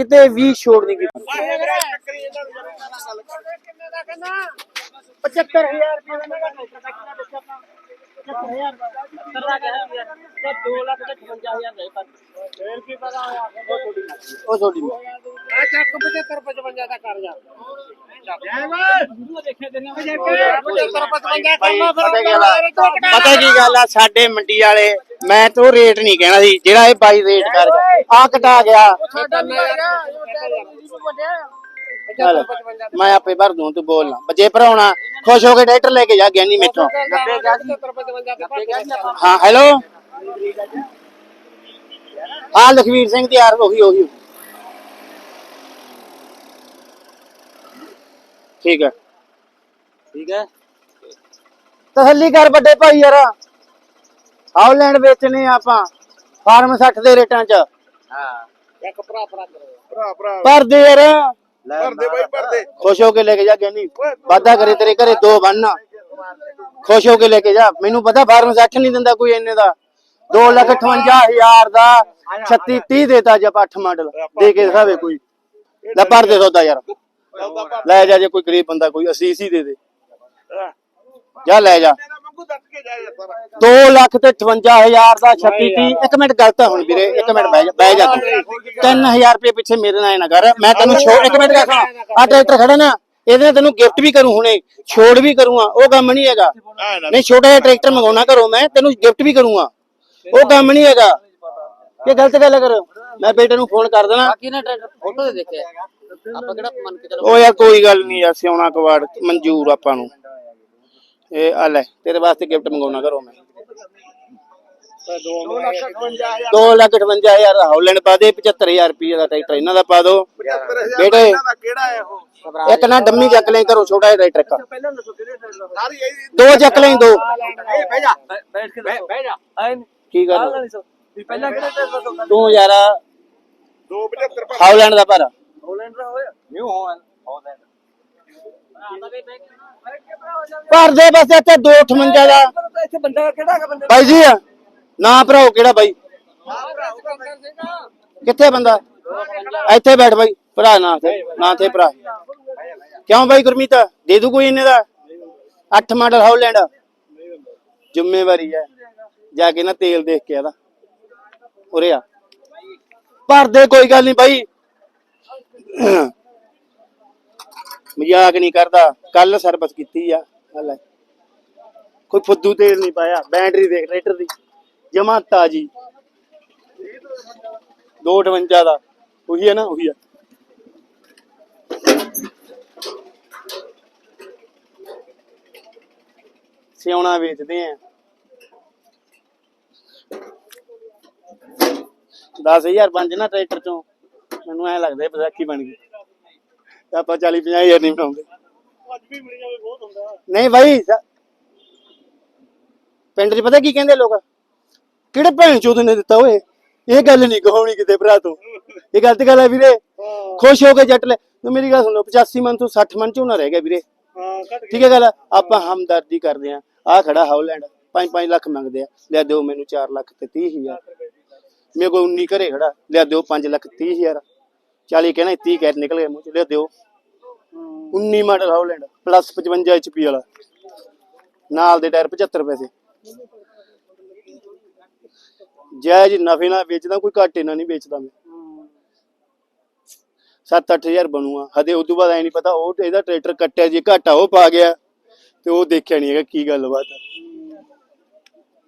ਕਿਤੇ ਵੀ ਛੋੜ ਨਹੀਂ ਕੀਤੀ। 75000 ਰੁਪਏ ਦਾ ਮੈਂ ਦਾ ਕਿੰਨਾ ਦੱਸਿਆ ਆਪਾਂ? 75000 ਦਾ 70 ਦਾ ਕਹਿ ਰਿਹਾ ਯਾਰ ਤੇ 2 ਲੱਖ ਤੇ 55000 ਦੇ ਪਰ। ਫੇਰ ਕੀ ਪਤਾ ਉਹ ਛੋੜੀ ਆ ਚੱਕ 75 55 ਦਾ ਕਰ ਜਾ। ਦੇਖਿਆ ਤੈਨੂੰ 75 55 ਕਰਨਾ ਫਿਰ ਪਤਾ ਕੀ ਗੱਲ ਆ? ਸਾਡੇ ਮੰਡੀ ਵਾਲੇ ਮੈਂ ਤੋਂ ਰੇਟ ਨਹੀਂ ਕਹਿਣਾ ਸੀ ਜਿਹੜਾ ਇਹ ਬਾਈ ਰੇਟ ਕਰ ਆ ਕਟਾ ਗਿਆ। ਚੱਲ, ਮੈਂ ਆਪੇ ਭਰ ਦੂੰ ਤੂੰ ਬੋਲ ਨਾ ਜੇ ਭਰਾਉਣਾ ਖੁਸ਼ ਹੋ ਕੇ ਟਰੈਕਟਰ ਲੈ ਕੇ ਜਾ ਗਿਆ ਨਹੀਂ ਮੇਥੋਂ। ਹਾਂ ਹੈਲੋ ਹਾਂ ਲਖਵੀਰ ਸਿੰਘ ਦੀ ਯਾਰ ਉਹੀ ਉਹੀ। ਠੀਕ ਹੈ। ਠੀਕ ਹੈ। ਤਸੱਲੀ ਕਰ ਵੱਡੇ ਭਾਈ ਯਾਰ। ਹਾਊਲੈਂਡ ਵੇਚਣੇ ਆ ਆਪਾਂ ਫਾਰਮ 60 ਦੇ ਰੇਟਾਂ 'ਚ। ਹਾਂ। ਇੱਕ ਭਰਾ ਭਰਾ ਕਰੋ। ਭਰਾ ਭਰਾ। ਭਰ ਦੇ ਯਾਰ ਭਰਦੇ ਬਾਈ ਭਰਦੇ। ਖੁਸ਼ ਹੋ ਕੇ ਲੈ ਕੇ ਜਾ ਗਿਆਨੀ। ਵਾਦਾ ਕਰੇ ਤੇਰੇ ਘਰੇ ਦੋ ਬੰਨ। ਖੁਸ਼ ਹੋ ਕੇ ਲੈ ਕੇ ਜਾ। ਮੈਨੂੰ ਪਤਾ ਫਾਰਮ 60 ਨਹੀਂ ਦਿੰਦਾ ਕੋਈ ਇੰਨੇ ਦਾ। 2 ਲੱਖ 58000 ਦਾ। 36 30 ਦੇਤਾ ਜਪ 8 ਮਾਡਲ। ਦੇ ਕੇ ਦਿਖਾਵੇ ਕੋਈ। ਲੈ ਭਰ ਦੇ ਸੌਦਾ ਯਾਰ। ਲੈ ਜਾ ਜੇ ਕੋਈ ਗਰੀਬ ਬੰਦਾ ਕੋਈ ਅਸੀਸ ਹੀ ਦੇ ਦੇ। ਜਾ ਲੈ ਜਾ। ਮੰਗੂ ਦੱਸ ਕੇ ਜਾ ਯਾਰ ਸਾਰਾ। 2 ਲੱਖ ਤੇ 58000 ਦਾ 36 30 ਇੱਕ ਮਿੰਟ ਗਲਤ ਆ ਹੁਣ ਵੀਰੇ ਇੱਕ ਮਿੰਟ ਬਹਿ ਜਾ ਬਹਿ ਜਾ ਤੂੰ। 3000 ਰੁਪਏ ਪਿੱਛੇ ਮੇਰੇ ਨਾਲ ਇਹ ਨਾ ਕਰ। ਮੈਂ ਤੈਨੂੰ ਛੋੜ ਇੱਕ ਮਿੰਟ ਗੱਲ ਸੁਣ ਆ ਟਰੈਕਟਰ ਖੜਾ ਨਾ ਇਹਦੇ ਨਾਲ ਤੈਨੂੰ ਗਿਫਟ ਵੀ ਕਰੂੰ ਹੁਣੇ। ਛੋੜ ਵੀ ਕਰੂੰਗਾ। ਉਹ ਕੰਮ ਨਹੀਂ ਹੈਗਾ। ਨਹੀਂ ਛੋਟਾ ਜਿਹਾ ਟਰੈਕਟਰ ਮੰਗਾਉਣਾ ਘਰੋਂ ਮੈਂ। ਤੈਨੂੰ ਗਿਫਟ ਵੀ ਕਰੂੰਗਾ। ਉਹ ਕੰਮ ਨਹੀਂ ਹੈਗਾ। ਇਹ ਗਲਤ ਗੱਲ ਕਰ। ਮੈਂ ਬੇਟੇ ਨੂੰ ਫੋਨ ਕਰ ਦੇਣਾ। ਬਾਕੀ ਨੇ ਟਰੈਕਟਰ ਫੋਟੋ ਦੇ ਦੇਖਿਆ। ਆਪਾਂ ਕਿਹੜਾ ਮੰਨ ਕੇ ਚੱਲੋ ਉਹ ਯਾਰ ਕੋਈ ਗੱਲ ਨਹੀਂ ਯਾਰ ਸਿਉਣਾ ਕਵਾੜ ਮਨਜ਼ੂਰ ਆਪਾਂ ਨੂੰ। ਇਹ ਆ ਲੈ ਤੇਰੇ ਵਾਸਤੇ ਗਿਫਟ ਮੰਗਾਉਣਾ ਘਰੋਂ ਮੈਂ। 2 ਲੱਖ 58000 ਦਾ ਹੌਲੈਂਡ ਪਾ ਦੇ 75000 ਰੁਪਏ ਦਾ ਟਰੈਕਟਰ ਇਹਨਾਂ ਦਾ ਪਾ ਦੋ। 75000 ਬੇਟੇ ਇਹਨਾਂ ਦਾ ਕਿਹੜਾ ਹੈ ਉਹ ਇੱਕ ਨਾ ਡੰਮੀ ਚੱਕ ਲੈ ਘਰੋਂ ਛੋਟਾ ਜਿਹਾ ਟਰੈਕਟਰ ਦੋ ਚੱਕ ਲੈ ਦੋ। ਬਹਿ ਜਾ ਬੈਠ ਕੇ ਬਹਿ ਜਾ ਕੀ ਵੀ ਪਹਿਲਾਂ ਕਿਹੜੇ ਤੂੰ ਯਾਰ 275 ਭਰ ਹੌਲੈਂਡ ਦਾ ਭਰ। ਹੋਲੈਂਡ ਦਾ ਹੋਇਆ। ਨਿਊ ਹੋਲੈਂਡ ਹੋਲੈਂਡ ਭਰ ਦੇ ਬਸ ਇੱਥੇ 258 ਦਾ ਇੱਥੇ ਬੰਦਾ ਕਿਹੜਾ ਹੈਗਾ ਬੰਦੇ ਬਾਈ ਜੀ, ਨਾ ਭਰਾਓ, ਕਿਹੜਾ ਬਾਈ? ਕਿੱਥੇ ਬੰਦਾ? ਇੱਥੇ ਬੈਠ ਬਾਈ, ਭਰਾ ਨਾ ਤੇ ਨਾ ਤੇ ਭਰਾ। ਕਿਉਂ ਬਾਈ ਗੁਰਮੀਤ? ਦੇ ਦੂ ਕੋਈ ਇਹਨੇ ਦਾ? 8 ਮਾਡਲ ਹੌਲੈਂਡ ਜ਼ਿੰਮੇਵਾਰੀ ਹੈ। ਜਾ ਕੇ ਨਾ ਤੇਲ ਦੇਖ ਕੇ ਆਦਾ। ਉਰੇ ਆ। ਭਰ ਦੇ, ਕੋਈ ਗੱਲ ਨਹੀਂ ਬਾਈ। ਮਜ਼ਾਕ ਨਹੀਂ ਕਰਦਾ। ਕੱਲ ਸਰਵਿਸ ਕੀਤੀ ਆ। ਆ ਕੋਈ ਫੁੱਦੂ ਤੇਲ ਨਹੀਂ ਪਾਇਆ। ਬੈਟਰੀ ਦੇਖ ਟਰੈਕਟਰ ਦੀ। ਜਮਾ ਤਾਜੀ। 258 ਦਾ। ਉਹੀ ਹੈ ਨਾ, ਉਹੀ ਆ। ਸਿਉਣਾ ਵੇਚਦੇ ਆ। 10000 ਪੰਜ ਨਾ ਟਰੈਕਟਰ ਚੋਂ। ਮੈਨੂੰ ਐ ਲੱਗਦਾ ਇਹ ਵਿਸਾਖੀ ਬਣ ਗਈ। ਤੇ ਆਪਾਂ 40 50000 ਨਹੀਂ ਬਣਾਉਂਦੇ। ਅੱਜ ਵੀ ਮਿਲ ਜਾਵੇ ਬਹੁਤ ਹੁੰਦਾ। ਨਹੀਂ ਭਾਈ ਪਿੰਡ 'ਚ ਪਤਾ ਕੀ ਕਹਿੰਦੇ ਲੋਕ? ਕਿਹੜੇ ਭੈਣ ਚੋਦ ਨੇ ਦਿੱਤਾ ਓਏ? ਇਹ ਗੱਲ ਨਹੀਂ ਕਹਾਉਣੀ ਕਿਤੇ ਭਰਾ ਤੋਂ। ਇਹ ਗਲਤ ਗੱਲ ਹੈ ਵੀਰੇ। ਖੁਸ਼ ਹੋ ਕੇ ਜੱਟ ਲੈ ਤੂੰ ਮੇਰੀ ਗੱਲ ਸੁਣ ਲਓ 85 ਮਨ ਤੋਂ 60 ਮਨ ਝੋਨਾ ਰਹਿ ਗਿਆ ਵੀਰੇ। ਠੀਕ ਹੈ ਗੱਲ ਆਪਾਂ ਹਮਦਰਦੀ ਕਰਦੇ ਆ ਆ ਖੜਾ ਹਾਊਲੈਂਡ 5-5 ਲੱਖ ਮੰਗਦੇ ਆ। ਲਿਆ ਦਿਓ ਮੈਨੂੰ 4 ਲੱਖ ਤੇ 30 ਹਜ਼ਾਰ। ਮੇਰੇ ਕੋਲ 19 ਘਰੇ ਖੜਾ ਲਿਆ ਦਿਓ 5 ਲੱਖ 30 ਹਜ਼ਾਰ। 40 ਕਹਿਣਾ 30 ਕਹਿ ਨਿਕਲ ਗਏ, ਮੂੰਹ ਚ ਲਿਆ ਦਿਓ। 19 ਮਾਡਲ ਹਾਊਲੈਂਡ ਪਲੱਸ 55 ਐਚਪੀ ਵਾਲਾ। ਨਾਲ ਦੇ ਟਾਇਰ 75 ਪੈਸੇ। ਜਾਇਜ਼ ਨਫੇ ਨਾਲ ਵੇਚਦਾ, ਕੋਈ ਘਾਟੇ ਨਾਲ ਨਹੀਂ ਵੇਚਦਾ ਮੈਂ। 7-8000 ਬਣੂਗਾ ਹਦੇ ਉਦੋਂ ਬਾਅਦ ਐ ਨਹੀਂ ਪਤਾ, ਉਹ ਇਹਦਾ ਟਰੈਕਟਰ ਕੱਟਿਆ ਜੇ, ਘਾਟਾ ਉਹ ਪਾ ਗਿਆ, ਤੇ ਉਹ ਦੇਖਿਆ ਨਹੀਂ ਹੈਗਾ ਕੀ ਗੱਲਬਾਤ ਆ।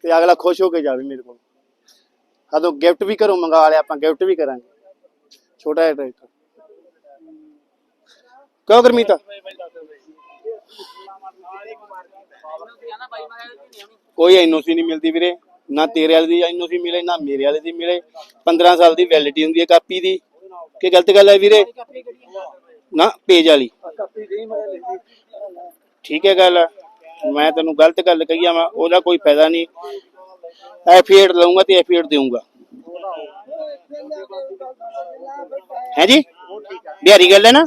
ਤੇ ਅਗਲਾ ਖੁਸ਼ ਹੋ ਕੇ ਜਾਵੇ ਮੇਰੇ ਕੋਲ। ਹਦੋਂ ਗਿਫਟ ਵੀ ਘਰੋਂ ਮੰਗਾ ਲਿਆ, ਆਪਾਂ ਗਿਫਟ ਵੀ ਕਰਾਂਗੇ। ਛੋਟਾ ਜਿਹਾ ਟਰੈਕਟਰ। ਕਿਉਂ ਗੁਰਮੀਤ? ਕੋਈ ਐਨਓਸੀ ਨਹੀਂ ਮਿਲਦੀ ਵੀਰੇ, ਨਾ ਤੇਰੇ ਵਾਲੇ ਦੀ ਐਨਓਸੀ ਮਿਲੇ, ਨਾ ਮੇਰੇ ਵਾਲੇ ਦੀ ਮਿਲੇ। 15 ਸਾਲ ਦੀ ਵੈਲਿਡਿਟੀ ਹੁੰਦੀ ਹੈ ਕਾਪੀ ਦੀ। ਕੀ ਗਲਤ ਗੱਲ ਹੈ ਵੀਰੇ? ਨਾ ਪੇਜ ਵਾਲੀ। ਠੀਕ ਹੈ ਗੱਲ। ਮੈਂ ਤੈਨੂੰ ਗਲਤ ਗੱਲ ਕਹੀ ਆ, ਮੈਂ ਉਹਦਾ ਕੋਈ ਫਾਇਦਾ ਨਹੀਂ। ਐਫੀਏਟ ਲਊਂਗਾ ਤੇ ਐਫੀਏਟ ਦੇਊਂਗਾ। ਹੈ ਜੀ? ਬਿਹਾਰੀ ਗੱਲ ਹੈ ਨਾ?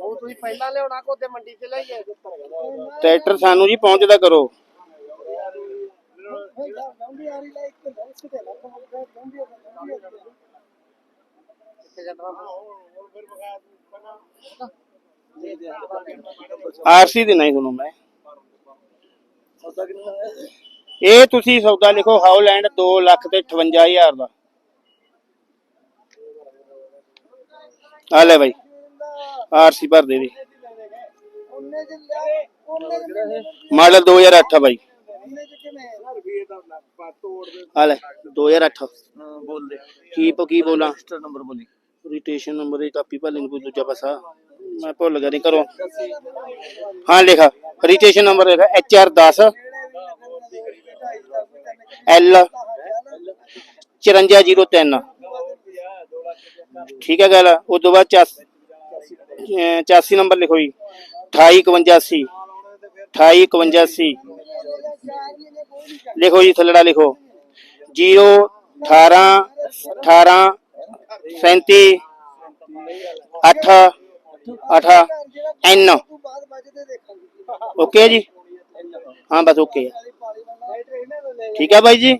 ਉਹ ਤੁਸੀਂ ਪਹਿਲਾਂ ਲਿਆਉਣਾ ਕੋ ਮੰਡੀ ਚ ਲਈਏ ਟਰੈਕਟਰ ਸਾਨੂੰ ਜੀ ਪਹੁੰਚਦਾ ਕਰੋ। ਆਰਸੀ ਦੇ ਨਹੀਂ ਤੁਹਾਨੂੰ ਮੈਂ। ਇਹ ਤੁਸੀਂ ਸੌਦਾ ਲਿਖੋ ਹਾਉਲੈਂਡ 2 ਲੱਖ ਤੇ 58000 ਦਾ। ਆ ਲੈ ਬਾਈ। ਆਰਸੀ ਭਰ ਦੇ ਦੇ ਮਾਡਲ 2008 ਆ ਬਾਈ। ਆ ਲੈ 2008 ਬੋਲ ਦੇ ਕੀ ਪ- ਕੀ ਬੋਲਾਂ? ਰਜਿਸਟਰ ਨੰਬਰ ਬੋਲੀ ਰਜਿਸਟ੍ਰੇਸ਼ਨ ਨੰਬਰ ਦੀ ਕਾਪੀ ਭਰ ਕੋਈ ਦੂਜਾ ਪਾਸਾ। ਮੈਂ ਭੁੱਲ ਗਿਆ ਨਹੀਂ ਕਰੋ ਹਾਂ, ਲਿਖਾ। ਰਜਿਸਟ੍ਰੇਸ਼ਨ ਨੰਬਰ ਲਿਖਾ। HR10 L 5403 ਠੀਕ ਹੈ ਗੱਲ। ਉਸ ਤੋਂ ਬਾਅਦ 84 ਨੰਬਰ ਲਿਖੋ ਜੀ। 2881 2881 ਲਿਖੋ ਜੀ, ਥੱਲੜਾ ਲਿਖੋ। 0 18 18 37 8 8 N ਓਕੇ ਜੀ? ਹਾਂ, ਬਸ ਓਕੇ। ਠੀਕ ਹੈ ਬਾਈ ਜੀ?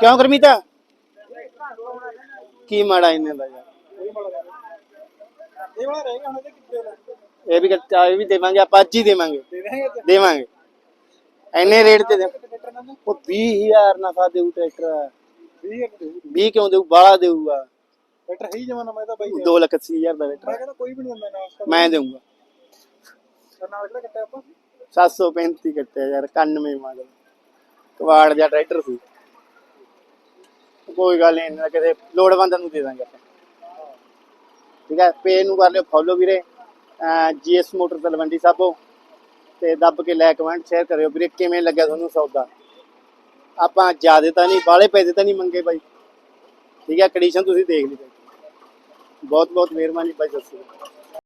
ਕਿਉਂ ਗਰਮੀਤਾ ਕੀ ਮਾੜਾ ਇਹਨੇ ਦਾ ਯਾਰ। ਇਹ ਵਾਲਾ ਰਹੇਗਾ ਹੁਣ ਤੇ ਕਿੱਥੇ ਦਾ ਇਹ ਵੀ ਕੱਚਾ, ਇਹ ਵੀ ਦੇਵਾਂਗੇ, ਆਪਾਂ ਅੱਜ ਹੀ ਦੇਵਾਂਗੇ। ਦੇਵਾਂਗੇ। ਐਨੇ ਰੇਟ ਤੇ ਦੇ ਉਹ 20000 ਨਫਾ ਦੇਊ ਟਰੈਕਟਰ। 20 ਕਿਉਂ ਦੇਊ? ਬਾਲਾ ਦੇਊਗਾ। ਬੈਟਰ ਹੀ ਜਮਾਨਾ ਮੈਂ ਤਾਂ ਬਾਈ 2 ਲੱਖ 80 ਹਜ਼ਾਰ ਦਾ ਮੈਂ ਕਹਿੰਦਾ ਕੋਈ ਵੀ ਨਹੀਂ ਹੁੰਦਾ ਮੈਂ ਦੇਊਂਗਾ। ਨਾਲ ਕਿਹੜਾ ਕੱਟਿਆ ਆਪਾਂ 735 ਕੱਟਿਆ ਯਾਰ 91 ਮਾਡਲ। ਕਵਾੜ ਦਾ ਟਰੈਕਟਰ ਸੀ। ਕੋਈ ਗੱਲ ਨਹੀਂ ਇਹਨਾਂ ਕਿਸੇ ਲੋੜਵੰਦ ਨੂੰ ਦੇ ਦਾਂਗੇ ਆਪਾਂ। ਠੀਕ ਹੈ ਪੇ ਨੂੰ ਕਰ ਲਿਓ ਫੋਲੋ ਵੀਰੇ। ਜੀਐਸ ਮੋਟਰ ਤਲਵੰਡੀ ਸਾਬੋ ਤੇ ਦੱਬ ਕੇ ਲਾਇਕ ਕਮੈਂਟ ਸ਼ੇਅਰ ਕਰਿਓ। ਵੀਰੇ, ਕਿਵੇਂ ਲੱਗਿਆ ਤੁਹਾਨੂੰ ਸੌਦਾ? ਆਪਾਂ ਜ਼ਿਆਦਾ ਤਾਂ ਨਹੀਂ ਬਾਲੇ ਪੈਸੇ ਤਾਂ ਨਹੀਂ ਮੰਗੇ ਬਾਈ। ਠੀਕ ਹੈ ਕੰਡੀਸ਼ਨ ਤੁਸੀਂ ਦੇਖ ਲਈ। ਬਹੁਤ ਬਹੁਤ ਮਿਹਰਬਾਨੀ ਬਾਈ, ਸਤਿ ਸ਼੍ਰੀ ਅਕਾਲ।